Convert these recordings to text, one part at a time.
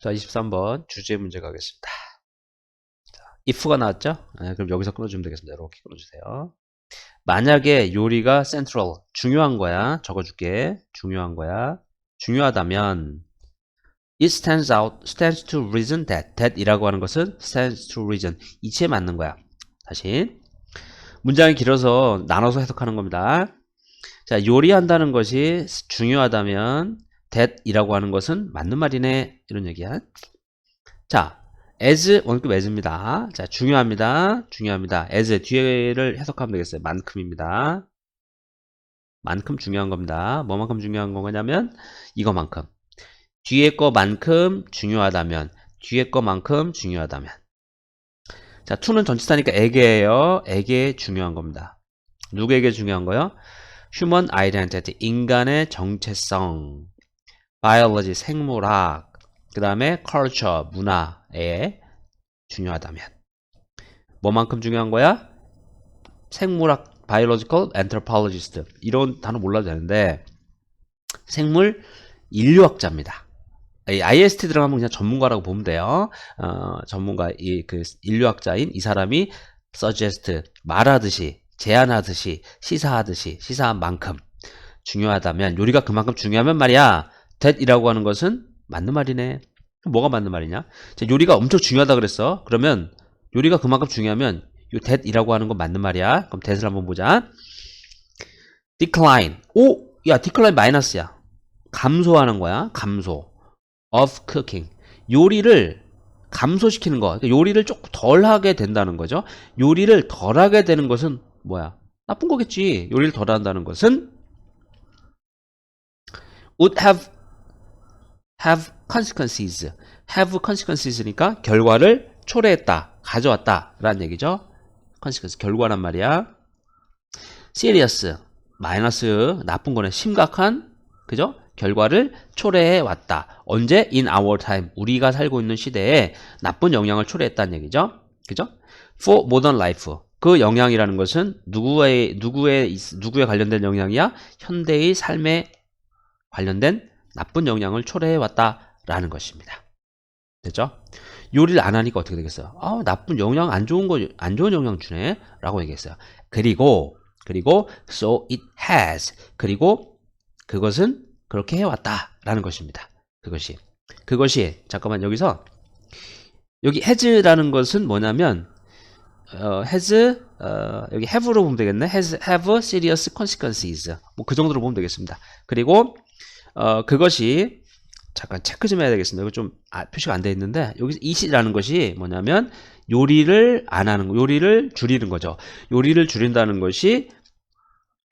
자, 23번 주제 문제 가겠습니다. 자, if가 나왔죠? 네, 그럼 여기서 끊어주면 되겠습니다. 이렇게 끊어주세요. 만약에 요리가 central, 중요한 거야. 적어줄게. 중요한 거야. 중요하다면 it stands out, stands to reason that, that 이라고 하는 것은 stands to reason, 이치에 맞는 거야. 다시. 문장이 길어서 나눠서 해석하는 겁니다. 자, 요리한다는 것이 중요하다면 that 이라고 하는 것은 맞는 말이네. 이런 얘기야. 자, as 원급 as입니다. 자, 중요합니다. 중요합니다. as 뒤에를 해석하면 되겠어요. 만큼입니다. 만큼 중요한 겁니다. 뭐만큼 중요한 거냐면 이거만큼. 뒤에 거만큼 중요하다면 뒤에 거만큼 중요하다면 자, to는 전치사니까 에게예요. 에게 중요한 겁니다. 누구에게 중요한 거요? human identity, 인간의 정체성, biology, 생물학, 그 다음에 culture, 문화에 중요하다면 뭐만큼 중요한 거야? 생물학, biological anthropologist 이런 단어 몰라도 되는데 생물 인류학자입니다. 이 IST 들어가면 그냥 전문가라고 보면 돼요. 어, 전문가 이 그 인류학자인 이 사람이 suggest 말하듯이 제안하듯이 시사하듯이 시사한 만큼 중요하다면 요리가 그만큼 중요하면 말이야 that이라고 하는 것은 맞는 말이네. 뭐가 맞는 말이냐? 자, 요리가 엄청 중요하다 그랬어. 그러면 요리가 그만큼 중요하면 요 that이라고 하는 건 맞는 말이야. 그럼 that을 한번 보자. decline. 오, 야 decline 마이너스야. 감소하는 거야. 감소. of cooking. 요리를 감소시키는 거. 그러니까 요리를 조금 덜 하게 된다는 거죠. 요리를 덜 하게 되는 것은 뭐야? 나쁜 거겠지. 요리를 덜 한다는 것은 would have have consequences. have consequences니까 결과를 초래했다, 가져왔다 라는 얘기죠. consequence 결과란 말이야. serious 마이너스 나쁜 거네. 심각한 그죠? 결과를 초래해 왔다. 언제? in our time. 우리가 살고 있는 시대에 나쁜 영향을 초래했다는 얘기죠. 그죠? for modern life. 그 영향이라는 것은 누구의 누구의 누구에 관련된 영향이야? 현대의 삶에 관련된 나쁜 영향을 초래해 왔다라는 것입니다. 됐죠? 요리를 안 하니까 어떻게 되겠어요? 아, 나쁜 영향 안 좋은 거 안 좋은 영향 주네 라고 얘기했어요. 그리고 그리고 so it has 그리고 그것은 그렇게 해왔다라는 것입니다. 그것이 그것이 잠깐만 여기서 여기 has라는 것은 뭐냐면 어, has 어, 여기 have로 보면 되겠네. has have serious consequences. 뭐 그 정도로 보면 되겠습니다. 그리고 어, 그것이 잠깐 체크 좀 해야 되겠습니다. 이거 좀 아, 표시가 안 돼 있는데 여기서 it이라는 것이 뭐냐면 요리를 안 하는 거, 요리를 줄이는 거죠. 요리를 줄인다는 것이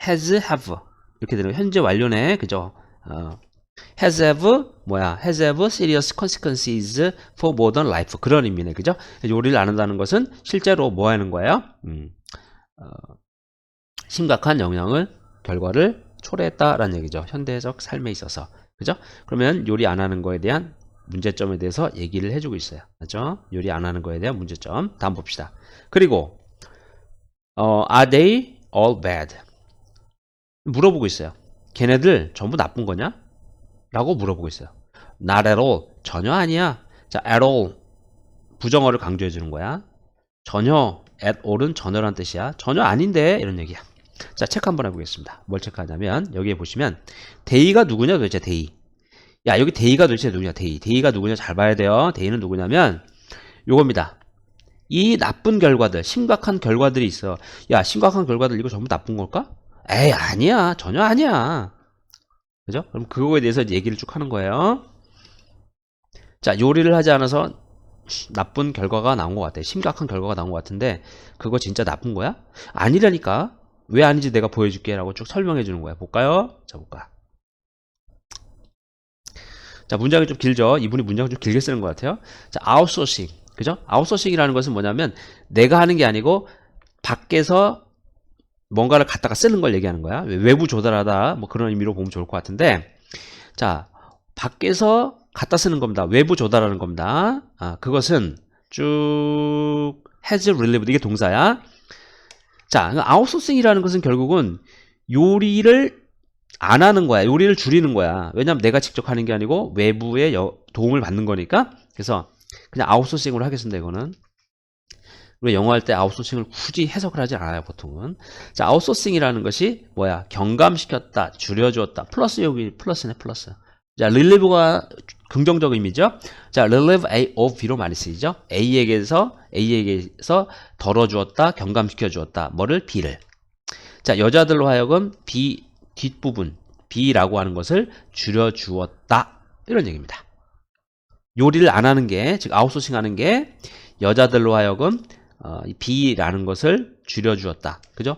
has have 이렇게 되는 거. 현재 완료네, 그죠? 어, has have 뭐야? has have serious consequences for modern life 그런 의미네, 그죠? 요리를 안 한다는 것은 실제로 뭐 하는 거예요? 음, 어, 심각한 영향을 결과를 초래했다라는 얘기죠. 현대적 삶에 있어서. 그죠? 그러면 요리 안 하는 거에 대한 문제점에 대해서 얘기를 해주고 있어요. 그죠? 요리 안 하는 거에 대한 문제점. 다음 봅시다. 그리고, 어, are they all bad? 물어보고 있어요. 걔네들 전부 나쁜 거냐? 라고 물어보고 있어요. Not at all. 전혀 아니야. 자, at all. 부정어를 강조해 주는 거야. 전혀, at all은 전혀란 뜻이야. 전혀 아닌데, 이런 얘기야. 자, 체크 한번 해보겠습니다. 뭘 체크하냐면, 여기에 보시면, 데이가 누구냐, 도대체 데이. 야, 여기 데이가 도대체 누구냐, 데이. 데이가 누구냐, 잘 봐야 돼요. 데이는 누구냐면, 요겁니다. 이 나쁜 결과들, 심각한 결과들이 있어. 야, 심각한 결과들, 이거 전부 나쁜 걸까? 에이, 아니야. 전혀 아니야. 그죠? 그럼 그거에 대해서 얘기를 쭉 하는 거예요. 자, 요리를 하지 않아서 나쁜 결과가 나온 것 같아. 심각한 결과가 나온 것 같은데, 그거 진짜 나쁜 거야? 아니라니까. 왜 아닌지 내가 보여줄게. 라고 쭉 설명해 주는 거야. 볼까요? 자, 볼까. 자, 문장이 좀 길죠? 이분이 문장을 좀 길게 쓰는 것 같아요. 자, 아웃소싱. 그죠? 아웃소싱이라는 것은 뭐냐면, 내가 하는 게 아니고, 밖에서 뭔가를 갖다가 쓰는 걸 얘기하는 거야. 외부 조달하다 뭐 그런 의미로 보면 좋을 것 같은데 자 밖에서 갖다 쓰는 겁니다. 외부 조달하는 겁니다. 아 그것은 쭉 has relieved 이게 동사야. 자 아웃소싱이라는 것은 결국은 요리를 안 하는 거야. 요리를 줄이는 거야. 왜냐면 내가 직접 하는 게 아니고 외부의 여- 도움을 받는 거니까. 그래서 그냥 아웃소싱으로 하겠습니다. 이거는. 우리 영어 할 때 아웃소싱을 굳이 해석을 하지 않아요. 보통은. 자, 아웃소싱이라는 것이 뭐야? 경감시켰다, 줄여주었다. 플러스 여기 플러스네, 플러스. 자, relieve가 긍정적 의미죠. 자, relieve A of B로 많이 쓰이죠. A에게서 A에게서 덜어주었다, 경감시켜 주었다. 뭐를? B를. 자, 여자들로 하여금 B 뒷부분 B라고 하는 것을 줄여주었다. 이런 얘기입니다. 요리를 안 하는 게, 즉 아웃소싱 하는 게 여자들로 하여금 어, 이 B라는 것을 줄여주었다. 그죠?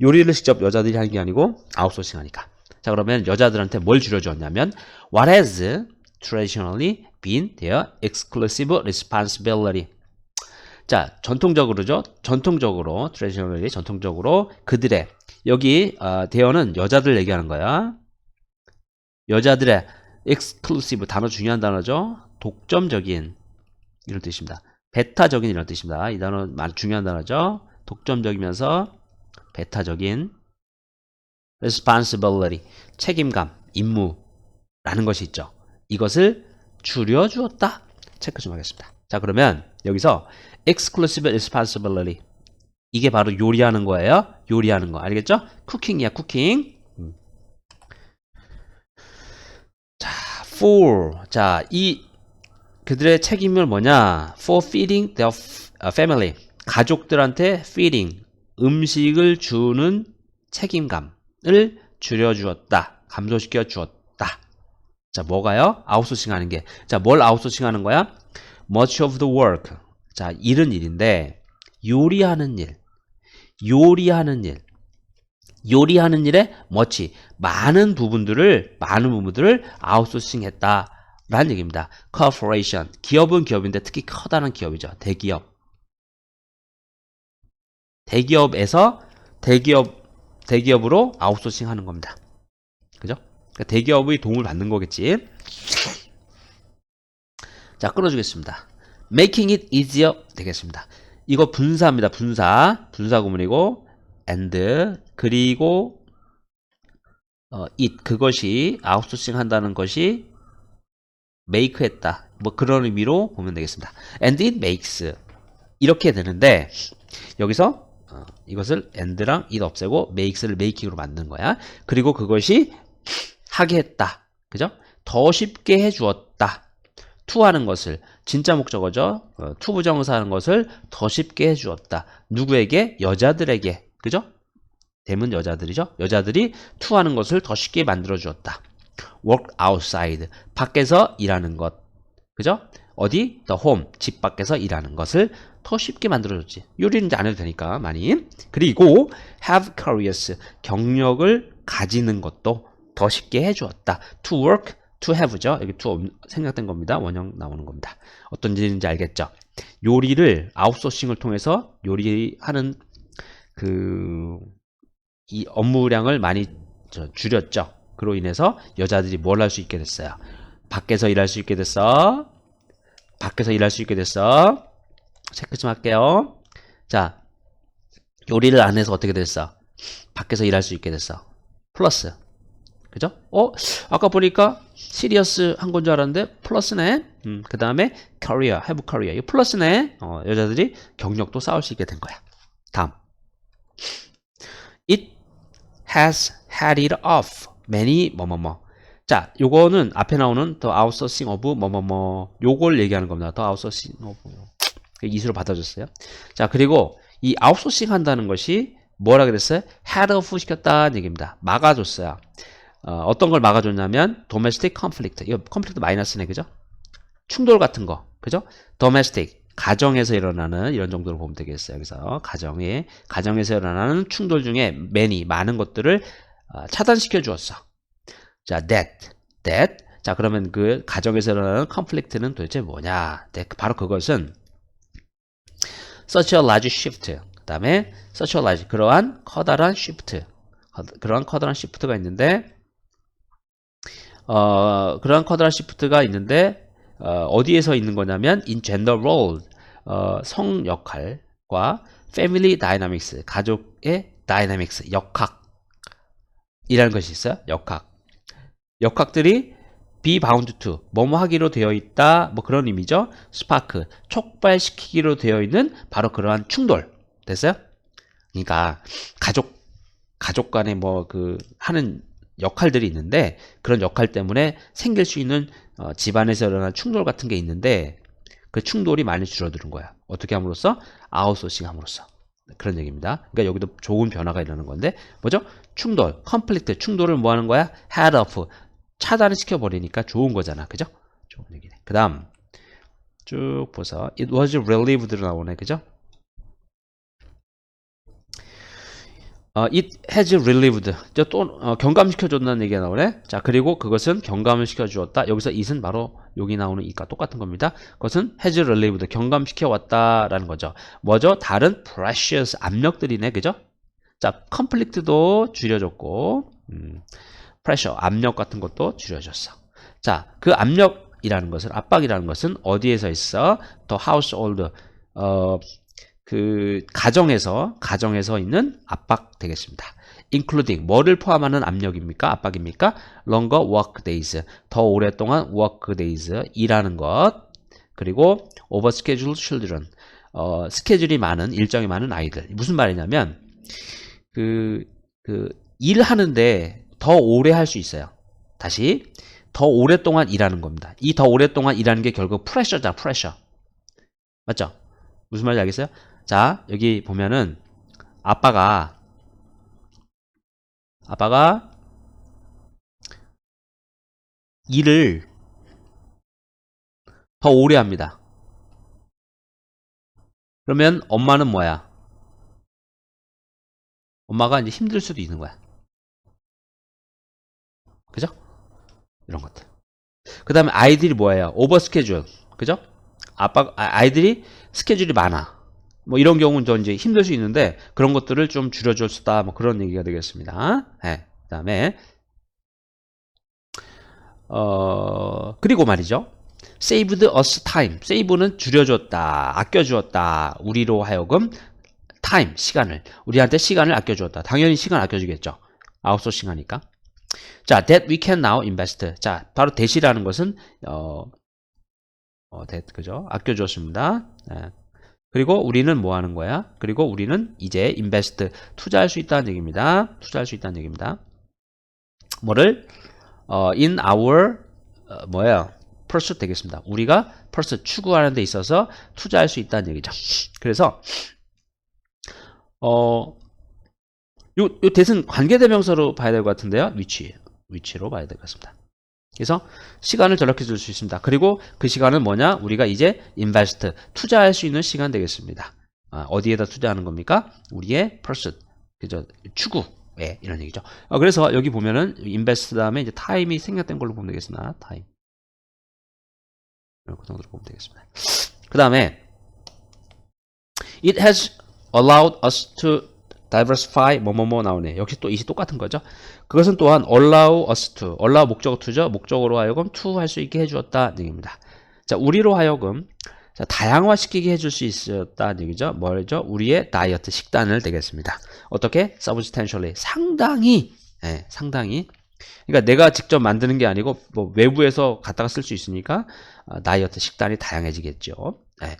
요리를 직접 여자들이 하는 게 아니고 아웃소싱 하니까. 자, 그러면 여자들한테 뭘 줄여주었냐면 What has traditionally been their exclusive responsibility? 자, 전통적으로죠. 전통적으로, traditionally, 전통적으로 그들의 여기 어, 대어는 여자들 얘기하는 거야. 여자들의 exclusive 단어 중요한 단어죠. 독점적인 이런 뜻입니다. 베타적인 이런 뜻입니다. 이 단어 중요한 단어죠. 독점적이면서 베타적인 responsibility 책임감, 임무라는 것이 있죠. 이것을 줄여주었다. 체크 좀 하겠습니다. 자, 그러면 여기서 exclusive responsibility 이게 바로 요리하는 거예요. 요리하는 거. 알겠죠? 쿠킹이야, 쿠킹. 음. 자, for. 자, 이 그들의 책임을 뭐냐? For feeding their 어, family. 가족들한테 feeding. 음식을 주는 책임감을 줄여주었다. 감소시켜 주었다. 자, 뭐가요? 아웃소싱 하는 게. 자, 뭘 아웃소싱 하는 거야? Much of the work. 자, 일은 일인데, 요리하는 일. 요리하는 일. 요리하는 일에 much. 많은 부분들을, 많은 부분들을 아웃소싱 했다. 라는 얘기입니다. corporation. 기업은 기업인데 특히 커다란 기업이죠. 대기업. 대기업에서 대기업, 대기업으로 아웃소싱 하는 겁니다. 그죠? 그러니까 대기업의 도움을 받는 거겠지. 자, 끊어주겠습니다. making it easier 되겠습니다. 이거 분사입니다. 분사. 분사 구문이고 and 그리고 어, it 그것이 아웃소싱 한다는 것이 make 했다. 뭐 그런 의미로 보면 되겠습니다. and it makes 이렇게 되는데 여기서 어, 이것을 and랑 it 없애고 makes를 making으로 만든 거야. 그리고 그것이 하게 했다. 그죠? 더 쉽게 해주었다. To 하는 것을 진짜 목적어죠. 어, to 부정사 하는 것을 더 쉽게 해주었다. 누구에게? 여자들에게. 그죠? 대문 여자들이죠. 여자들이 to 하는 것을 더 쉽게 만들어 주었다. work outside. 밖에서 일하는 것. 그죠? 어디? the home. 집 밖에서 일하는 것을 더 쉽게 만들어 줬지. 요리는 이제 안 해도 되니까 많이. 그리고 have careers. 경력을 가지는 것도 더 쉽게 해 주었다. to work, to have죠. 여기 to 없- 생략된 겁니다. 원형 나오는 겁니다. 어떤 일인지 알겠죠? 요리를 아웃소싱을 통해서 요리하는 그 이 업무량을 많이 저 줄였죠. 그로 인해서 여자들이 뭘 할 수 있게 됐어요. 밖에서 일할 수 있게 됐어. 밖에서 일할 수 있게 됐어. 체크 좀 할게요. 자, 요리를 안 해서 어떻게 됐어? 밖에서 일할 수 있게 됐어. 플러스. 그죠? 어? 아까 보니까 시리어스 한 건 줄 알았는데 플러스네. 음, 그 다음에 career, have career. 이 플러스네. 어, 여자들이 경력도 쌓을 수 있게 된 거야. 다음. It has had it off many 뭐뭐뭐. 자, 요거는 앞에 나오는 the outsourcing of 뭐뭐뭐 요걸 얘기하는 겁니다. the outsourcing of 이수로 받아줬어요. 자, 그리고 이 아웃소싱 한다는 것이 뭐라 그랬어요? head off 시켰다는 얘기입니다. 막아줬어요. 어, 떤걸 막아줬냐면 domestic conflict. 이거 conflict 마이너스네, 그죠? 충돌 같은 거, 그죠? domestic 가정에서 일어나는 이런 정도로 보면 되겠어요. 여기서 가정에 가정에서 일어나는 충돌 중에 many 많은 것들을 어, 차단시켜 주었어. 자, that, that. 자, 그러면 그 가정에서 일어나는 conflict는 도대체 뭐냐? 네, 바로 그것은 such a large shift. 그다음에 such a large 그러한 커다란 shift. 그러한 커다란 shift가 있는데 어, 그러한 커다란 시프트가 있는데 어, 디에서 있는 거냐면 in gender role 어, 성 역할과 family dynamics 가족의 dynamics 역학 이라는 것이 있어요. 역학 역학들이 be bound to 뭐뭐 하기로 되어 있다 뭐 그런 의미죠. 스파크 촉발시키기로 되어 있는 바로 그러한 충돌 됐어요? 그러니까 가족 가족 간에 뭐 그 하는 역할들이 있는데 그런 역할 때문에 생길 수 있는 어, 집안에서 일어나는 충돌 같은 게 있는데 그 충돌이 많이 줄어드는 거야. 어떻게 함으로써 아웃소싱 함으로써 그런 얘기입니다. 그러니까 여기도 좋은 변화가 일어나는 건데 뭐죠? 충돌, 컴플리트 충돌을 뭐 하는 거야? head 차단을 시켜버리니까 좋은 거잖아. 그죠? 좋은 얘기네. 그 다음, 쭉 보서, it was relieved로 나오네. 그죠? 어, it has relieved. 저 또, 어, 경감시켜줬다는 얘기가 나오네. 자, 그리고 그것은 경감을 시켜주었다. 여기서 it은 바로 여기 나오는 it과 똑같은 겁니다. 그것은 has relieved. 경감시켜왔다라는 거죠. 뭐죠? 다른 precious 압력들이네. 그죠? 자, conflict도 줄여줬고, 음, pressure, 압력 같은 것도 줄여줬어. 자, 그 압력이라는 것은, 압박이라는 것은 어디에서 있어? The household, 어, 그, 가정에서, 가정에서 있는 압박 되겠습니다. including, 뭐를 포함하는 압력입니까? 압박입니까? longer work days, 더 오랫동안 work days, 일하는 것, 그리고 overscheduled children, 어, 스케줄이 많은, 일정이 많은 아이들. 무슨 말이냐면, 그, 그, 일하는데 더 오래 할 수 있어요. 다시, 더 오랫동안 일하는 겁니다. 이 더 오랫동안 일하는 게 결국 프레셔잖아, 프레셔. 맞죠? 무슨 말인지 알겠어요? 자, 여기 보면은, 아빠가, 아빠가, 일을 더 오래 합니다. 그러면 엄마는 뭐야? 엄마가 이제 힘들 수도 있는 거야. 그죠? 이런 것들. 그 다음에 아이들이 뭐예요? 오버 스케줄. 그죠? 아빠, 아, 아이들이 스케줄이 많아. 뭐 이런 경우는 더 이제 힘들 수 있는데 그런 것들을 좀 줄여줬다. 뭐 그런 얘기가 되겠습니다. 네. 그 다음에, 어, 그리고 말이죠. saved us time. save는 줄여줬다. 아껴주었다. 우리로 하여금 time, 시간을. 우리한테 시간을 아껴주었다. 당연히 시간 아껴주겠죠. 아웃소싱 하니까. 자, that we can now invest. 자, 바로 대시라는 것은, 어, 어, that, 그죠? 아껴주었습니다. 네. 그리고 우리는 뭐 하는 거야? 그리고 우리는 이제 invest, 투자할 수 있다는 얘기입니다. 투자할 수 있다는 얘기입니다. 뭐를? 어, in our, 어, 뭐예요? pursuit 되겠습니다. 우리가 pursuit, 추구하는 데 있어서 투자할 수 있다는 얘기죠. 그래서, 어, 요, 요 대신 관계대명사로 봐야 될 것 같은데요. 위치. 위치로 봐야 될 것 같습니다. 그래서 시간을 절약해 줄 수 있습니다. 그리고 그 시간은 뭐냐? 우리가 이제 invest, 투자할 수 있는 시간 되겠습니다. 아, 어디에다 투자하는 겁니까? 우리의 pursuit, 그죠? 추구에 이런 얘기죠. 어, 그래서 여기 보면은 invest 다음에 이제 time이 생략된 걸로 보면 되겠습니다. time. 그 정도로 보면 되겠습니다. 그 다음에 it has allowed us to diversify 뭐뭐뭐 나오네. 역시 또 이시 똑같은 거죠. 그것은 또한 allow us to, allow 목적어 to죠. 목적으로 하여금 to 할 수 있게 해주었다는 얘기입니다. 자, 우리로 하여금 자, 다양화시키게 해줄 수 있었다는 얘기죠. 뭐죠? 우리의 다이어트 식단을 되겠습니다. 어떻게? substantially 상당히 예, 상당히 그러니까 내가 직접 만드는 게 아니고 뭐 외부에서 갖다가 쓸 수 있으니까 어, 다이어트 식단이 다양해지겠죠. 예,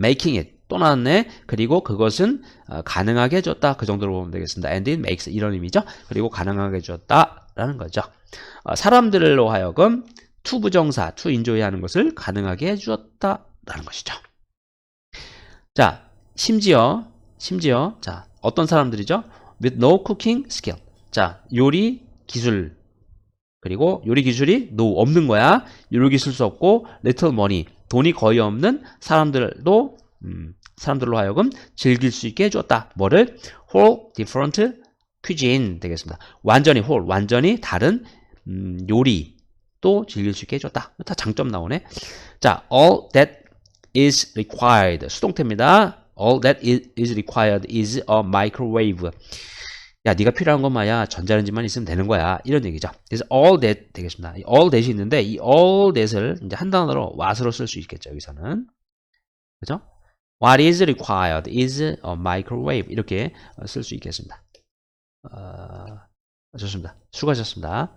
making it 또 나왔네. 그리고 그것은 어, 가능하게 해줬다. 그 정도로 보면 되겠습니다. and it makes 이런 의미죠. 그리고 가능하게 해줬다 라는 거죠. 어, 사람들로 하여금 to 부정사, to 인조이 하는 것을 가능하게 해주었다 라는 것이죠. 자, 심지어 심지어 자 어떤 사람들이죠? with no cooking skill. 자, 요리 기술 그리고 요리 기술이 no 없는 거야. 요리 기술 수 없고 little money 돈이 거의 없는 사람들도 음, 사람들로 하여금 즐길 수 있게 해주었다. 뭐를? whole different cuisine 되겠습니다. 완전히 whole, 완전히 다른 음, 요리 또 즐길 수 있게 해줬다. 다 장점 나오네. 자, all that is required 수동태입니다. all that is required is a microwave. 야, 네가 필요한 것만야 전자레인지만 있으면 되는 거야. 이런 얘기죠. 그래서 all that 되겠습니다. all that이 있는데 이 all that을 이제 한 단어로 what으로 쓸 수 있겠죠. 여기서는. 그죠? What is required is a microwave. 이렇게 쓸 수 있겠습니다. 어, 좋습니다. 수고하셨습니다.